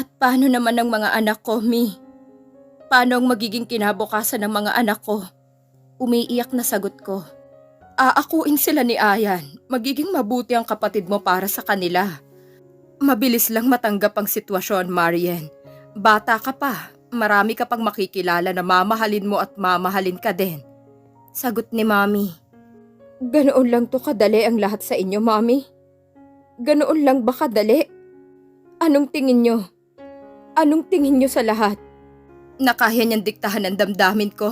At paano naman ang mga anak ko, Mi? Paano ang magiging kinabukasan ng mga anak ko? Umiiyak na sagot ko. Aakuin sila ni Ayan. Magiging mabuti ang kapatid mo para sa kanila. Mabilis lang matanggap ang sitwasyon, Marian. Bata ka pa. Marami ka pang makikilala na mamahalin mo at mamahalin ka din. Sagot ni Mami. Ganoon lang to kadali ang lahat sa inyo, Mami? Ganoon lang ba kadali? Anong tingin nyo? Anong tingin nyo sa lahat? Na kaya niyang diktahan ang damdamin ko?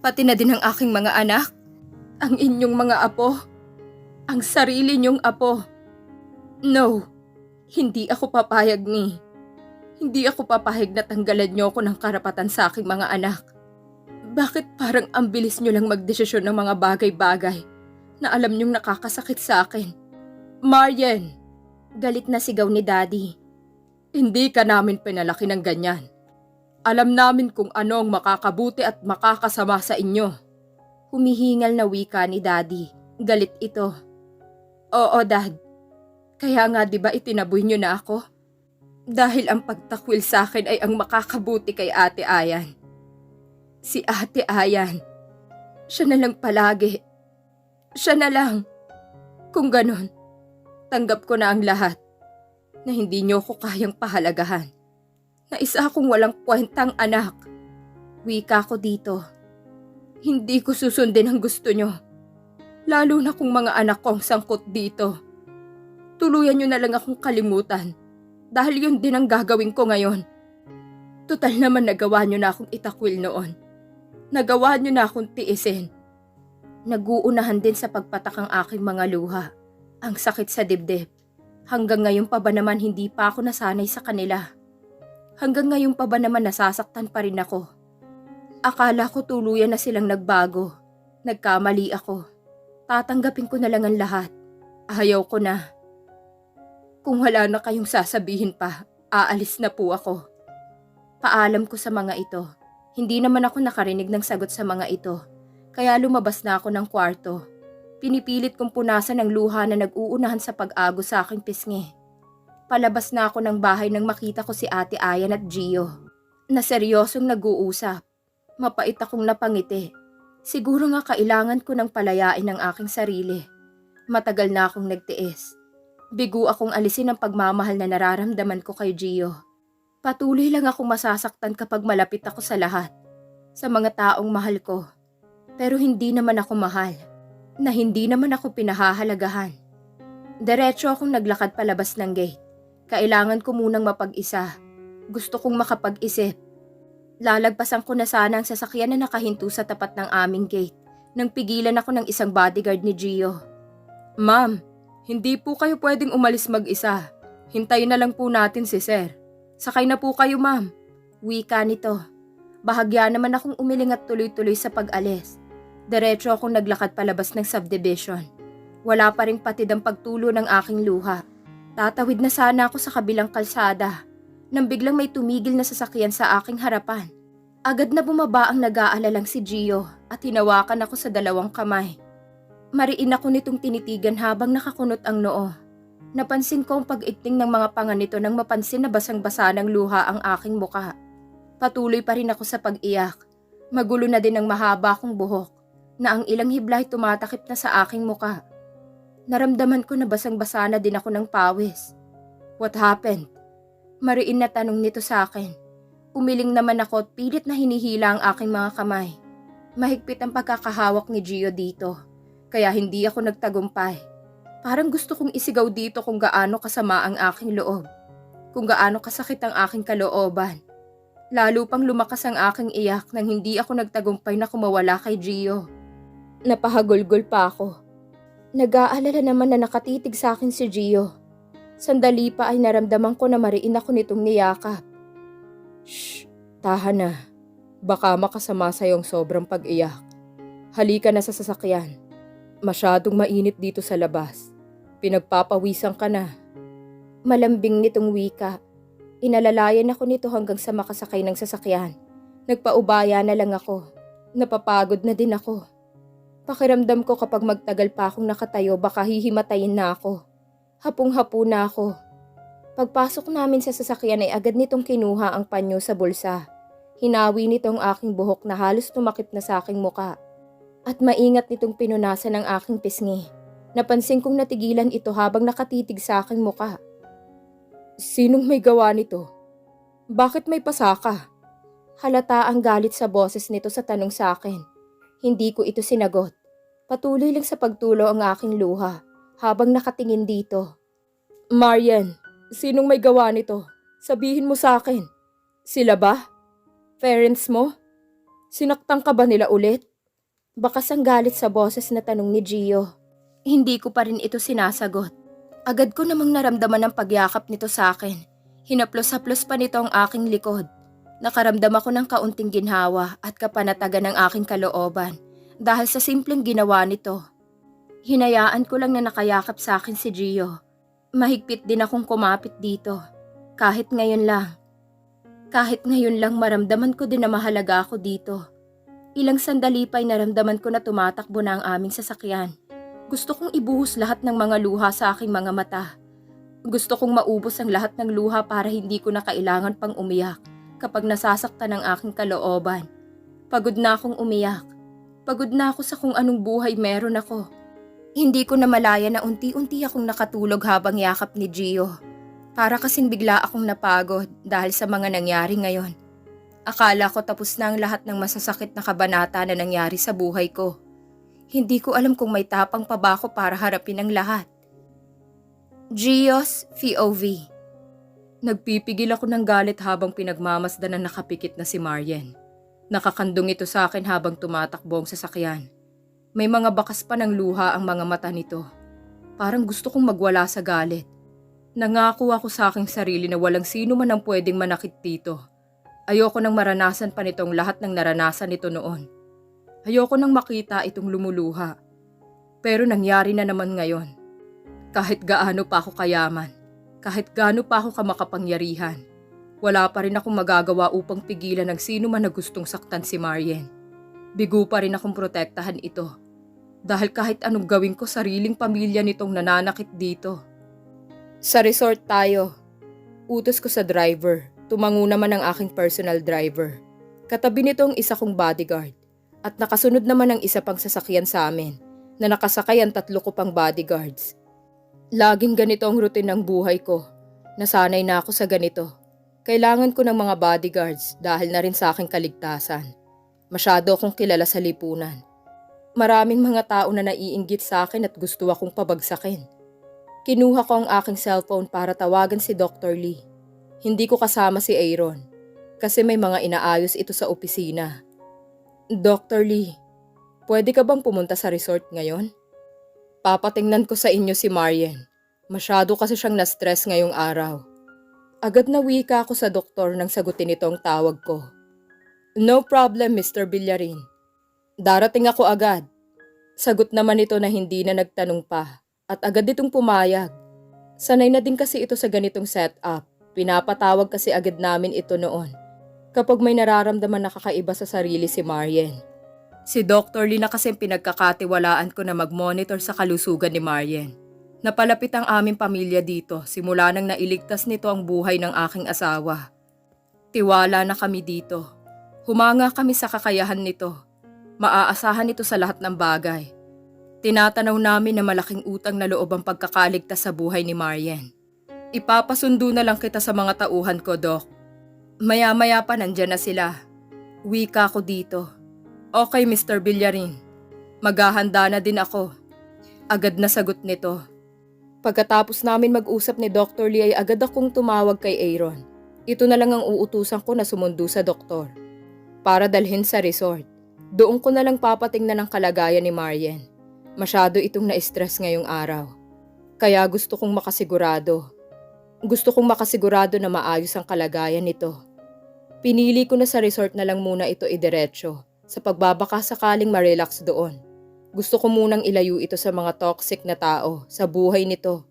Pati na din ang aking mga anak? Ang inyong mga apo? Ang sarili niyong apo? No, hindi ako papayag ni. Hindi ako papayag na tanggalan niyo ako ng karapatan sa aking mga anak. Bakit parang ang bilis niyo lang magdesisyon ng mga bagay-bagay na alam niyong nakakasakit sa akin? Marian! Galit na sigaw ni Daddy. Hindi ka namin pinalaki ng ganyan. Alam namin kung ano ang makakabuti at makakasama sa inyo. Humihingal na wika ni Daddy. Galit ito. Oo, Dad. Kaya nga 'di ba itinaboy niyo na ako? Dahil ang pagtakwil sa akin ay ang makakabuti kay Ate Ayan. Si Ate Ayan. Siya na lang palagi. Siya na lang. Kung ganon, tanggap ko na ang lahat na hindi niyo ko kayang pahalagahan. Na isa akong walang kwentang anak. Wika ko dito. Hindi ko susundin ang gusto niyo. Lalo na kung mga anak ko ang sangkot dito. Tuluyan niyo na lang akong kalimutan. Dahil yun din ang gagawin ko ngayon. Total naman nagawa niyo na akong itakwil noon. Nagawa niyo na akong tiisin. Naguunahan din sa pagpatak ang aking mga luha. Ang sakit sa dibdib. Hanggang ngayon pa ba naman hindi pa ako nasanay sa kanila? Hanggang ngayon pa ba naman nasasaktan pa rin ako? Akala ko tuluyan na silang nagbago. Nagkamali ako. Tatanggapin ko na lang ang lahat. Ayaw ko na. Kung wala na kayong sasabihin pa, aalis na po ako. Paalam ko sa mga ito. Hindi naman ako nakarinig ng sagot sa mga ito. Kaya lumabas na ako ng kwarto. Pinipilit kong punasan ang luha na nag-uunahan sa pag-ago sa aking pisngi. Palabas na ako ng bahay nang makita ko si Ate Ayan at Gio. Na seryosong nag-uusap. Mapait akong napangiti. Siguro nga kailangan ko ng palayain ang aking sarili. Matagal na akong nagtiis. Bigo akong alisin ang pagmamahal na nararamdaman ko kay Gio. Patuloy lang akong masasaktan kapag malapit ako sa lahat. Sa mga taong mahal ko. Pero hindi naman ako mahal na hindi naman ako pinahahalagahan. Diretso akong naglakad palabas ng gate. Kailangan ko munang mapag-isa. Gusto kong makapag-isip. Lalagpasan ko na sana ang sasakyan na nakahinto sa tapat ng aming gate nang pigilan ako ng isang bodyguard ni Gio. Ma'am, hindi po kayo pwedeng umalis mag-isa. Hintayin na lang po natin si Sir. Sakay na po kayo ma'am. Wika nito. Bahagya naman akong umiling at tuloy-tuloy sa pag-alis. Diretso akong naglakad palabas ng subdivision. Wala pa rin patid ang pagtulo ng aking luha. Tatawid na sana ako sa kabilang kalsada nang biglang may tumigil na sasakyan sa aking harapan. Agad na bumaba ang nag-aalalang si Gio at hinawakan ako sa dalawang kamay. Mariin ako nitong tinitigan habang nakakunot ang noo. Napansin ko ang pag-ikting ng mga panga nito nang mapansin na basang-basa ng luha ang aking muka. Patuloy pa rin ako sa pag-iyak. Magulo na din ang mahaba kong buhok na ang ilang hiblay tumatakip na sa aking muka. Naramdaman ko na basang-basa na din ako ng pawis. What happened? Mariin na tanong nito sa akin. Umiling naman ako at pilit na hinihila ang aking mga kamay. Mahigpit ang pagkakahawak ni Gio dito, kaya hindi ako nagtagumpay. Parang gusto kong isigaw dito kung gaano kasama ang aking loob. Kung gaano kasakit ang aking kalooban. Lalo pang lumakas ang aking iyak nang hindi ako nagtagumpay na kumawala kay Gio. Napahagulgol pa ako. Nag-aalala naman na nakatitig sa akin si Gio. Sandali pa ay naramdaman ko na mariin ako nitong niyakap. Shh, tahan na. Baka makasama sa iyong sobrang pag-iyak. Halika na sa sasakyan. Masyadong mainit dito sa labas. Pinagpapawisan ka na. Malambing nitong wika. Inalalayan ako nito hanggang sa makasakay ng sasakyan. Nagpaubaya na lang ako. Napapagod na din ako. Pakiramdam ko kapag magtagal pa akong nakatayo baka hihimatayin na ako. Hapong-hapo na ako. Pagpasok namin sa sasakyan ay agad nitong kinuha ang panyo sa bulsa. Hinawi nito ang aking buhok na halos tumakip na sa aking muka. At maingat nitong pinunasan ang aking pisngi. Napansin kong natigilan ito habang nakatitig sa aking muka. Sinong may gawa nito? Bakit may pasaka? Halata ang galit sa boses nito sa tanong sa akin. Hindi ko ito sinagot. Patuloy lang sa pagtulo ang aking luha habang nakatingin dito. Marian, sinong may gawa nito? Sabihin mo sa akin. Sila ba? Parents mo? Sinaktan ka ba nila ulit? Bakas ang galit sa boses na tanong ni Gio. Hindi ko pa rin ito sinasagot. Agad ko namang naramdaman ang pagyakap nito sa akin. Hinaplos-haplos pa nito ang aking likod. Nakaramdam ako ng kaunting ginhawa at kapanatagan ng aking kalooban dahil sa simpleng ginawa nito. Hinayaan ko lang na nakayakap sa akin si Gio. Mahigpit din akong kumapit dito. Kahit ngayon lang. Kahit ngayon lang maramdaman ko din na mahalaga ako dito. Ilang sandali pa'y naramdaman ko na tumatakbo na ang aming sasakyan. Gusto kong ibuhos lahat ng mga luha sa aking mga mata. Gusto kong maubos ang lahat ng luha para hindi ko na kailangan pang umiyak kapag nasasaktan ang aking kalooban. Pagod na akong umiyak. Pagod na ako sa kung anong buhay meron ako. Hindi ko na malaya na unti-unti akong nakatulog habang yakap ni Gio. Para kasing bigla akong napagod dahil sa mga nangyari ngayon. Akala ko tapos na ang lahat ng masasakit na kabanata na nangyari sa buhay ko. Hindi ko alam kung may tapang pa ba ako para harapin ang lahat. Gios POV Nagpipigil ako ng galit habang pinagmamasdan na nakapikit na si Marian. Nakakandong ito sa akin habang tumatakbo ang sasakyan. May mga bakas pa ng luha ang mga mata nito. Parang gusto kong magwala sa galit. Nangako ako sa aking sarili na walang sino man ang pwedeng manakit dito. Ayoko nang maranasan pa nitong lahat ng naranasan nito noon. Ayoko nang makita itong lumuluha. Pero nangyari na naman ngayon. Kahit gaano pa ako kayaman, kahit gaano pa ako kamakapangyarihan, wala pa rin akong magagawa upang pigilan ng sino man na gustong saktan si Marian. Bigo pa rin akong protektahan ito. Dahil kahit anong gawin ko sariling pamilya nitong nananakit dito. Sa resort tayo. Utos ko sa driver. Tumango naman ang aking personal driver. Katabi nitong isa kong bodyguard. At nakasunod naman ang isa pang sasakyan sa amin na nakasakay ang tatlo ko pang bodyguards. Laging ganito ang routine ng buhay ko. Nasanay na ako sa ganito. Kailangan ko ng mga bodyguards dahil na rin sa aking kaligtasan. Masyado akong kilala sa lipunan. Maraming mga tao na naiinggit sa akin at gusto akong pabagsakin. Kinuha ko ang aking cellphone para tawagan si Dr. Lee. Hindi ko kasama si Aaron kasi may mga inaayos ito sa opisina. Dr. Lee, pwede ka bang pumunta sa resort ngayon? Papatingnan ko sa inyo si Marian. Masyado kasi siyang na-stress ngayong araw. Agad na wika ako sa doktor nang sagutin ito ang tawag ko. No problem, Mr. Villarin. Darating ako agad. Sagot naman ito na hindi na nagtanong pa at agad itong pumayag. Sanay na din kasi ito sa ganitong setup. Pinapatawag kasi agad namin ito noon. Kapag may nararamdaman na kakaiba sa sarili si Marian. Si Dr. Lee na kasi pinagkakatiwalaan ko na mag-monitor sa kalusugan ni Marian. Napalapit ang aming pamilya dito simula nang nailigtas nito ang buhay ng aking asawa. Tiwala na kami dito. Humanga kami sa kakayahan nito. Maaasahan ito sa lahat ng bagay. Tinatanaw namin na malaking utang na loob ang pagkakaligtas sa buhay ni Marian. Ipapasundo na lang kita sa mga tauhan ko, Doc. Maya-maya pa nandyan na sila. Wika ko dito. Okay, Mr. Villarin. Maghahanda na din ako. Agad na sagot nito. Pagkatapos namin mag-usap ni Dr. Lee ay agad akong tumawag kay Aaron. Ito na lang ang uutusan ko na sumundo sa doktor. Para dalhin sa resort. Doon ko na lang papatingnan ang kalagayan ni Marian. Masyado itong na-stress ngayong araw. Kaya gusto kong makasigurado. Gusto kong makasigurado na maayos ang kalagayan nito. Pinili ko na sa resort na lang muna ito idiretso sa pagbabaka sakaling ma-relax doon. Gusto ko munang ilayo ito sa mga toxic na tao sa buhay nito.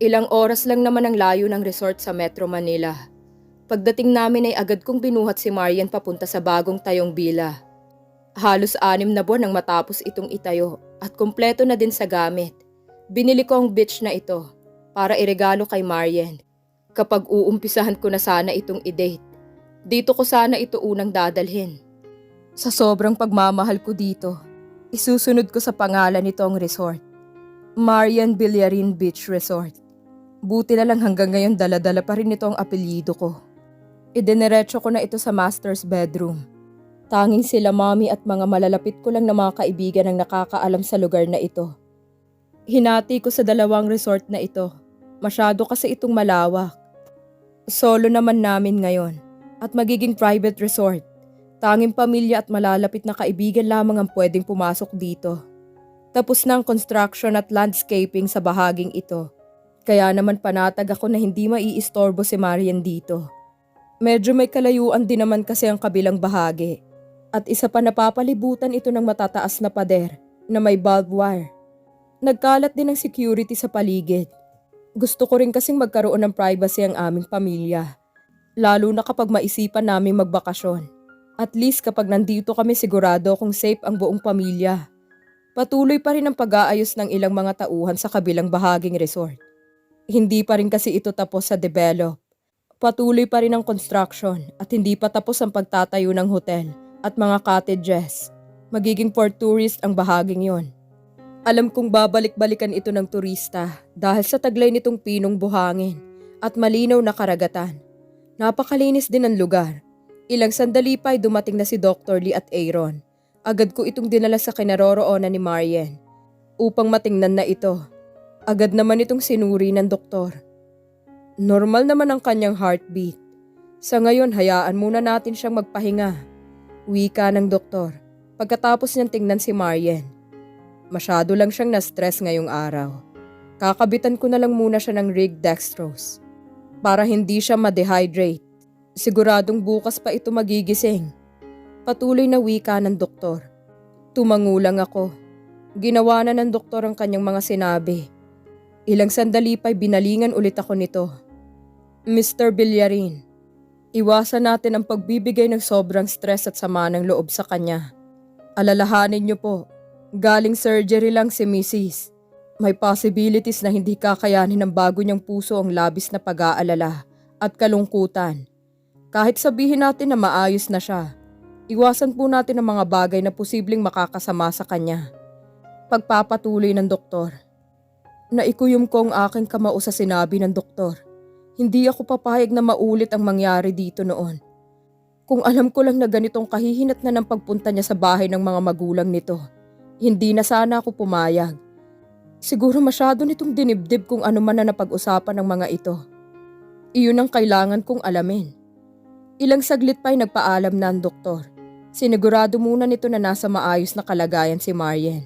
Ilang oras lang naman ang layo ng resort sa Metro Manila. Pagdating namin ay agad kong binuhat si Marian papunta sa bagong tayong bila. Halos anim na buwan nang matapos itong itayo at kumpleto na din sa gamit. Binili ko ang beach na ito para iregalo kay Marian Kapag uumpisahan ko na sana itong i-date, dito ko sana ito unang dadalhin. Sa sobrang pagmamahal ko dito, isusunod ko sa pangalan nitong resort. Marian Villarin Beach Resort. Buti na lang hanggang ngayon daladala pa rin ito ang apelyido ko. Idiniretso ko na ito sa master's bedroom. Tanging sila mommy at mga malalapit ko lang na mga kaibigan ang nakakaalam sa lugar na ito. Hinati ko sa dalawang resort na ito. Masyado kasi itong malawak. Solo naman namin ngayon at magiging private resort. Tanging pamilya at malalapit na kaibigan lamang ang pwedeng pumasok dito. Tapos na ang construction at landscaping sa bahaging ito. Kaya naman panatag ako na hindi maiistorbo si Marian dito. Medyo may kalayuan din naman kasi ang kabilang bahagi. At isa pa napapalibutan ito ng matataas na pader na may barbed wire. Nagkalat din ng security sa paligid. Gusto ko rin kasing magkaroon ng privacy ang aming pamilya. Lalo na kapag maisipan namin magbakasyon. At least kapag nandito kami sigurado kung safe ang buong pamilya. Patuloy pa rin ang pag-aayos ng ilang mga tauhan sa kabilang bahaging resort. Hindi pa rin kasi ito tapos sa develop. Patuloy pa rin ang construction at hindi pa tapos ang pagtatayo ng hotel at mga cottages. Magiging for tourist ang bahaging yon. Alam kong babalik-balikan ito ng turista dahil sa taglay nitong pinong buhangin at malinaw na karagatan. Napakalinis din ang lugar. Ilang sandali pa ay dumating na si Dr. Lee at Aaron. Agad ko itong dinala sa kinaroroonan ni Marian upang matingnan na ito. Agad naman itong sinuri ng doktor. Normal naman ang kanyang heartbeat. Sa ngayon, hayaan muna natin siyang magpahinga. Wika ng doktor. Pagkatapos niyang tingnan si Marian. Masyado lang siyang na-stress ngayong araw. Kakabitan ko na lang muna siya ng rig dextrose para hindi siya ma-dehydrate. Siguradong bukas pa ito magigising. Patuloy na wika ng doktor. Tumangulang ako. Ginawa na ng doktor ang kanyang mga sinabi. Ilang sandali pa'y binalingan ulit ako nito. Mr. Villarin, iwasan natin ang pagbibigay ng sobrang stress at sama ng loob sa kanya. Alalahanin niyo po, galing surgery lang si Mrs. May possibilities na hindi kakayanin ng bago niyang puso ang labis na pag-aalala at kalungkutan. Kahit sabihin natin na maayos na siya, iwasan po natin ang mga bagay na posibleng makakasama sa kanya. Pagpapatuloy ng doktor. Naikuyom ko ang aking kamao sa sinabi ng doktor. Hindi ako papayag na maulit ang mangyari dito noon. Kung alam ko lang na ganitong kahihinat na ng pagpunta niya sa bahay ng mga magulang nito, hindi na sana ako pumayag. Siguro masyado nitong dinibdib kung ano man na napag-usapan ng mga ito. Iyon ang kailangan kong alamin. Ilang saglit pa'y nagpaalam na ang doktor. Sinigurado muna nito na nasa maayos na kalagayan si Marian.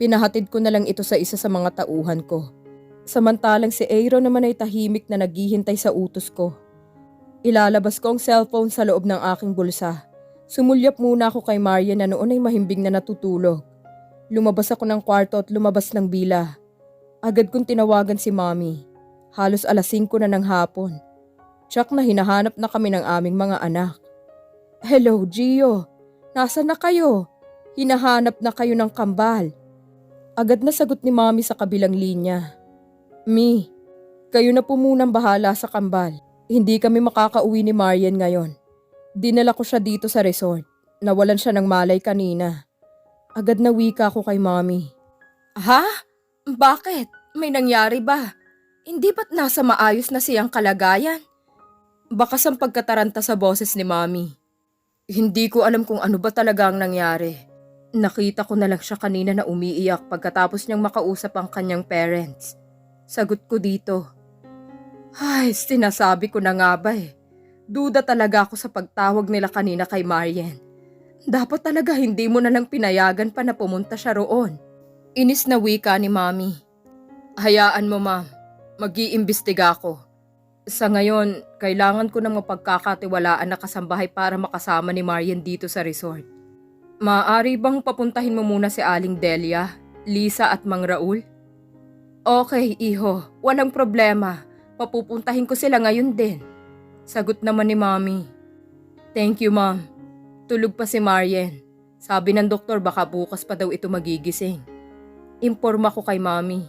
Pinahatid ko na lang ito sa isa sa mga tauhan ko. Samantalang si Aaron naman ay tahimik na naghihintay sa utos ko. Ilalabas ko ang cellphone sa loob ng aking bulsa. Sumulyap muna ako kay Marian na noon ay mahimbing na natutulog. Lumabas ako ng kwarto at lumabas ng bila. Agad kong tinawagan si Mommy. Halos alas 5 na ng hapon. Tsak na hinahanap na kami ng aming mga anak. Hello, Gio. Nasaan na kayo? Hinahanap na kayo ng kambal. Agad na sagot ni Mommy sa kabilang linya. Mi, kayo na po munang bahala sa kambal. Hindi kami makakauwi ni Marian ngayon. Dinala ko siya dito sa resort. Nawalan siya ng malay kanina. Agad na wika ko kay Mommy. Ha? Bakit? May nangyari ba? Hindi ba't nasa maayos na siyang kalagayan? Bakas ang pagkataranta sa boses ni Mommy. Hindi ko alam kung ano ba talaga ang nangyari. Nakita ko na lang siya kanina na umiiyak pagkatapos niyang makausap ang kanyang parents. Sagot ko dito. Ay, sinasabi ko na nga ba eh. Duda talaga ako sa pagtawag nila kanina kay Marian. Dapat talaga hindi mo na lang pinayagan pa na pumunta siya roon. Inis na wika ni Mami. Hayaan mo ma'am, mag-iimbestiga ako. Sa ngayon, kailangan ko ng mapagkakatiwalaan na kasambahay para makasama ni Marian dito sa resort. Maaari bang papuntahin mo muna si Aling Delia, Lisa at Mang Raul? Okay, iho. Walang problema. Papupuntahin ko sila ngayon din. Sagot naman ni Mami. Thank you, Ma'am. Tulog pa si Marian. Sabi ng doktor baka bukas pa daw ito magigising. Imporma ko kay Mami.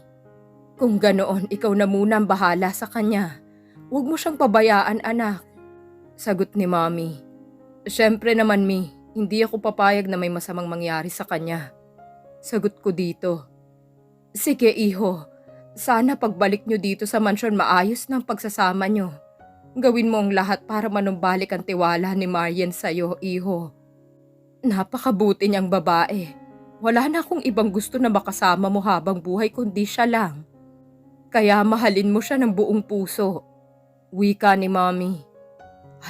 Kung ganoon, ikaw na muna ang bahala sa kanya. Huwag mo siyang pabayaan, anak. Sagot ni Mommy. Siyempre naman, Mi. Hindi ako papayag na may masamang mangyari sa kanya. Sagot ko dito. Sige, iho. Sana pagbalik nyo dito sa mansyon maayos ng pagsasama nyo. Gawin mo ang lahat para manumbalik ang tiwala ni Marian sa'yo, iho. Napakabuti niyang babae. Wala na akong ibang gusto na makasama mo habang buhay kundi siya lang. Kaya mahalin mo siya ng buong puso. Wika ni Mommy.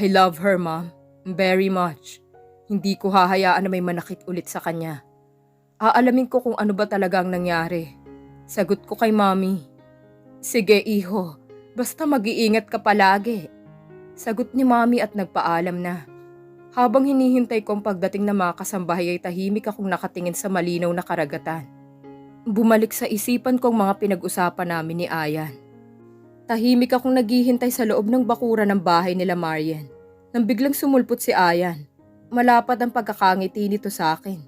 I love her, Mom. Very much. Hindi ko hahayaan na may manakit ulit sa kanya. Aalamin ko kung ano ba talaga ang nangyari. Sagot ko kay Mommy. Sige, iho. Basta mag-iingat ka palagi. Sagot ni Mommy at nagpaalam na. Habang hinihintay ko ang pagdating ng mga kasambahay ay tahimik akong nakatingin sa malinaw na karagatan. Bumalik sa isipan ko ang mga pinag-usapan namin ni Ayan. Tahimik akong naghihintay sa loob ng bakura ng bahay nila Marian. Nang biglang sumulpot si Ayan. Malapad ang pagkakangiti nito sa akin.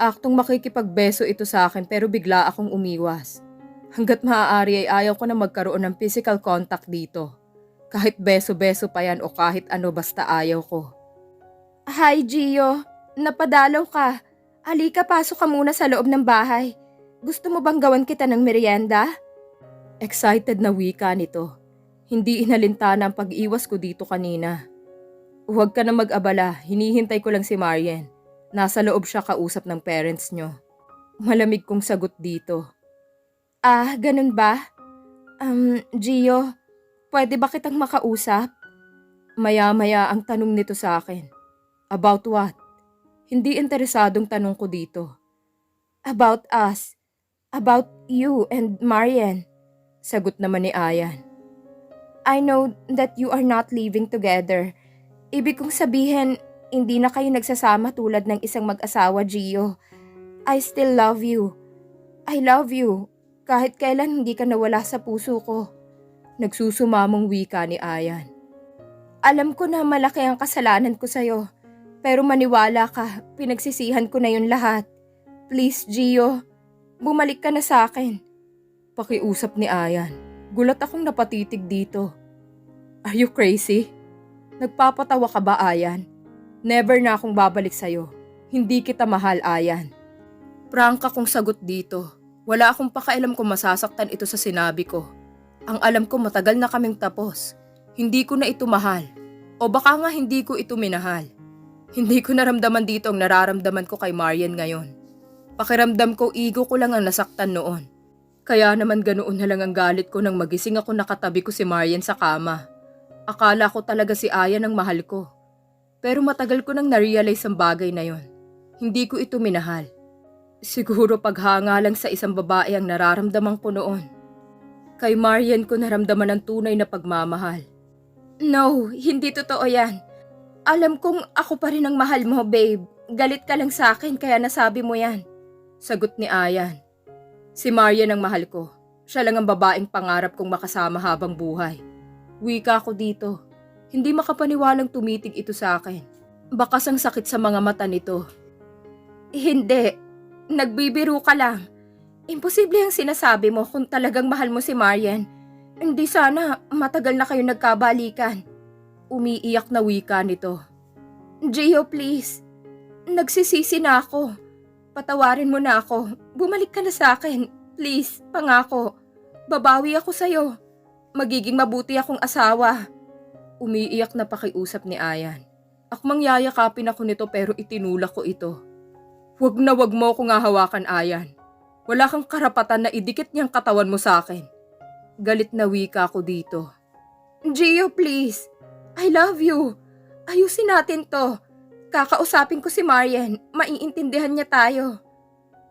Aktong makikipagbeso ito sa akin pero bigla akong umiwas. Hanggat maaari ay ayaw ko na magkaroon ng physical contact dito. Kahit beso-beso pa yan o kahit ano basta ayaw ko. Hi, Gio. Napadalaw ka. Halika, pasok ka muna sa loob ng bahay. Gusto mo bang gawan kita ng merienda? Excited na wika nito. Hindi inalintana ang pag-iwas ko dito kanina. Huwag ka na mag-abala, hinihintay ko lang si Marian. Nasa loob siya kausap ng parents nyo. Malamig kong sagot dito. Ah, ganun ba? Um, Gio, pwede ba kitang makausap? Maya-maya ang tanong nito sa akin. About what? Hindi interesadong tanong ko dito. About us. About you and Marian. Sagot naman ni Ayan. I know that you are not living together. Ibig kong sabihin, hindi na kayo nagsasama tulad ng isang mag-asawa, Gio. I still love you. I love you. Kahit kailan hindi ka nawala sa puso ko. Nagsusumamong wika ni Ayan. Alam ko na malaki ang kasalanan ko sa'yo. Pero maniwala ka, pinagsisihan ko na yun lahat. Please, Gio, bumalik ka na sa akin. Pakiusap ni Ayan. Gulat akong napatitig dito. Are you crazy? Nagpapatawa ka ba, Ayan? Never na akong babalik sa'yo. Hindi kita mahal, Ayan. Prangka kong sagot dito. Wala akong pakailam kung masasaktan ito sa sinabi ko. Ang alam ko matagal na kaming tapos. Hindi ko na ito mahal. O baka nga hindi ko ito minahal. Hindi ko naramdaman dito ang nararamdaman ko kay Marian ngayon. Pakiramdam ko ego ko lang ang nasaktan noon. Kaya naman ganoon na lang ang galit ko nang magising ako nakatabi ko si Marian sa kama. Akala ko talaga si Aya ang mahal ko. Pero matagal ko nang narealize ang bagay na yon. Hindi ko ito minahal. Siguro paghanga lang sa isang babae ang nararamdaman ko noon. Kay Marian ko naramdaman ang tunay na pagmamahal. No, hindi totoo yan. Alam kong ako pa rin ang mahal mo, babe. Galit ka lang sa akin kaya nasabi mo yan. Sagot ni Ayan. Si Marian ang mahal ko. Siya lang ang babaeng pangarap kong makasama habang buhay. Wika ko dito. Hindi makapaniwalang tumitig ito sa akin. Bakas ang sakit sa mga mata nito. Hindi. Nagbibiro ka lang. Imposible ang sinasabi mo kung talagang mahal mo si Marian. Hindi sana matagal na kayo nagkabalikan. Umiiyak na wika nito. Gio, please. Nagsisisi na ako. Patawarin mo na ako. Bumalik ka na sa akin. Please, pangako. Babawi ako sa'yo. Magiging mabuti akong asawa. Umiiyak na pakiusap ni Ayan. Akmang yayakapin ako nito pero itinulak ko ito. Huwag na wag mo akong hahawakan, Ayan. Wala kang karapatan na idikit niyang katawan mo sa akin. Galit na wika ako dito. Gio, please. I love you. Ayusin natin to. Kakausapin ko si Marian. Maiintindihan niya tayo.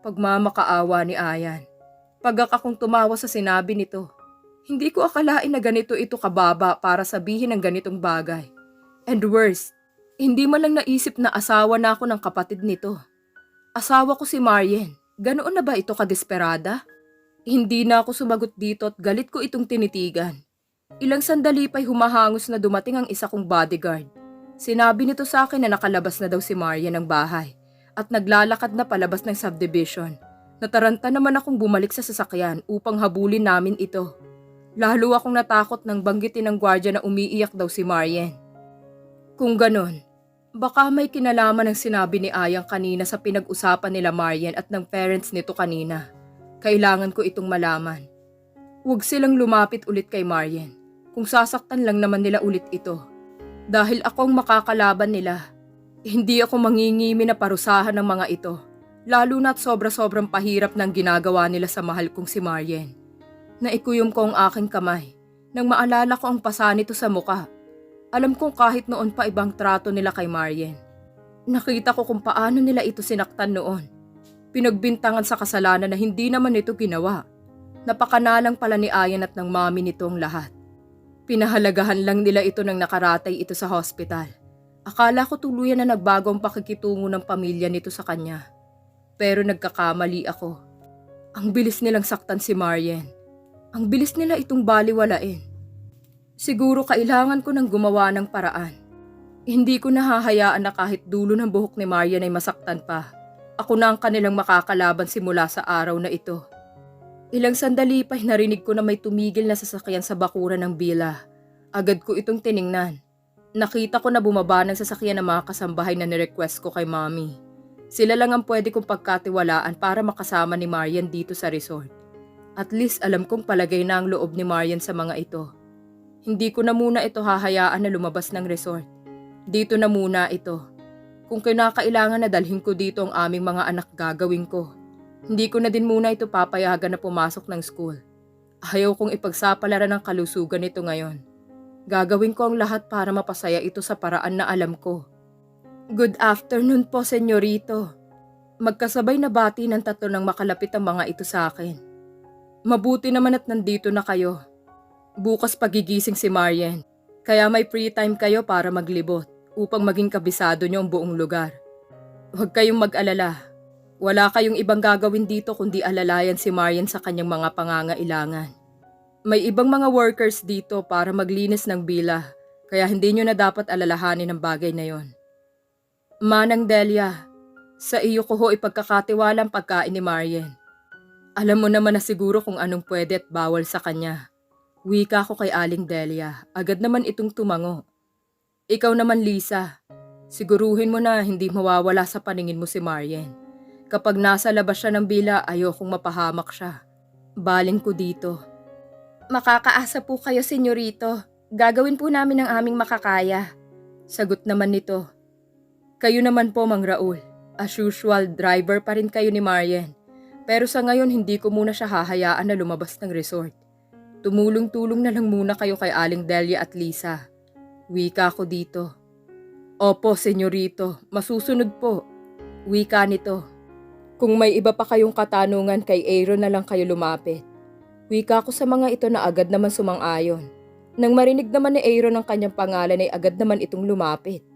Pagmamakaawa ni Ayan. Pagak akong tumawa sa sinabi nito. Hindi ko akalain na ganito ito kababa para sabihin ang ganitong bagay. And worse, hindi man lang naisip na asawa na ako ng kapatid nito. Asawa ko si Marian. Ganoon na ba ito kadesperada? Hindi na ako sumagot dito at galit ko itong tinitigan. Ilang sandali pa'y humahangos na dumating ang isa kong bodyguard. Sinabi nito sa akin na nakalabas na daw si Maria ng bahay at naglalakad na palabas ng subdivision. Nataranta naman akong bumalik sa sasakyan upang habulin namin ito. Lalo akong natakot nang banggitin ng gwardya na umiiyak daw si Marian. Kung ganon, baka may kinalaman ang sinabi ni Ayang kanina sa pinag-usapan nila Marian at ng parents nito kanina. Kailangan ko itong malaman. Huwag silang lumapit ulit kay Marian kung sasaktan lang naman nila ulit ito. Dahil akong makakalaban nila, hindi ako mangingimi na parusahan ng mga ito, lalo na't sobra-sobrang pahirap ng ginagawa nila sa mahal kong si Marian. Naikuyom ko ang aking kamay nang maalala ko ang pasa nito sa muka. Alam kong kahit noon pa ibang trato nila kay Marian. Nakita ko kung paano nila ito sinaktan noon. Pinagbintangan sa kasalanan na hindi naman ito ginawa. Napakanalang pala ni Ayan at ng mami nito ang lahat. Pinahalagahan lang nila ito nang nakaratay ito sa hospital. Akala ko tuluyan na nagbago ang pakikitungo ng pamilya nito sa kanya. Pero nagkakamali ako. Ang bilis nilang saktan si Marian. Ang bilis nila itong baliwalain. Siguro kailangan ko nang gumawa ng paraan. Hindi ko nahahayaan na kahit dulo ng buhok ni Marian ay masaktan pa. Ako na ang kanilang makakalaban simula sa araw na ito. Ilang sandali pa'y narinig ko na may tumigil na sasakyan sa bakuran ng bila. Agad ko itong tiningnan. Nakita ko na bumaba ng sasakyan ng mga kasambahay na nirequest ko kay mommy. Sila lang ang pwede kong pagkatiwalaan para makasama ni Marian dito sa resort. At least alam kong palagay na ang loob ni Marian sa mga ito. Hindi ko na muna ito hahayaan na lumabas ng resort. Dito na muna ito. Kung kinakailangan na dalhin ko dito ang aming mga anak gagawin ko. Hindi ko na din muna ito papayagan na pumasok ng school. Ayaw kong ipagsapalaran ng kalusugan nito ngayon. Gagawin ko ang lahat para mapasaya ito sa paraan na alam ko. Good afternoon po, senyorito. Magkasabay na bati ng tatlo nang makalapit ang mga ito sa akin. Mabuti naman at nandito na kayo. Bukas pagigising si Marian, kaya may free time kayo para maglibot upang maging kabisado niyo ang buong lugar. Huwag kayong mag-alala. Wala kayong ibang gagawin dito kundi alalayan si Marian sa kanyang mga pangangailangan. May ibang mga workers dito para maglinis ng bila, kaya hindi nyo na dapat alalahanin ang bagay na yon. Manang Delia, sa iyo ko ho ipagkakatiwala ang pagkain ni Marian. Alam mo naman na siguro kung anong pwede at bawal sa kanya. Wika ko kay Aling Delia, agad naman itong tumango. Ikaw naman Lisa, siguruhin mo na hindi mawawala sa paningin mo si Marian. Kapag nasa labas siya ng bila, ayokong mapahamak siya. Baling ko dito. Makakaasa po kayo, senyorito. Gagawin po namin ang aming makakaya. Sagot naman nito. Kayo naman po, Mang Raul. As usual, driver pa rin kayo ni Marian. Pero sa ngayon, hindi ko muna siya hahayaan na lumabas ng resort. Tumulong-tulong na lang muna kayo kay Aling Delia at Lisa. Wika ko dito. Opo, senyorito. Masusunod po. Wika nito. Kung may iba pa kayong katanungan kay Aaron na lang kayo lumapit. Wika ko sa mga ito na agad naman sumang-ayon. Nang marinig naman ni Aaron ang kanyang pangalan ay agad naman itong lumapit.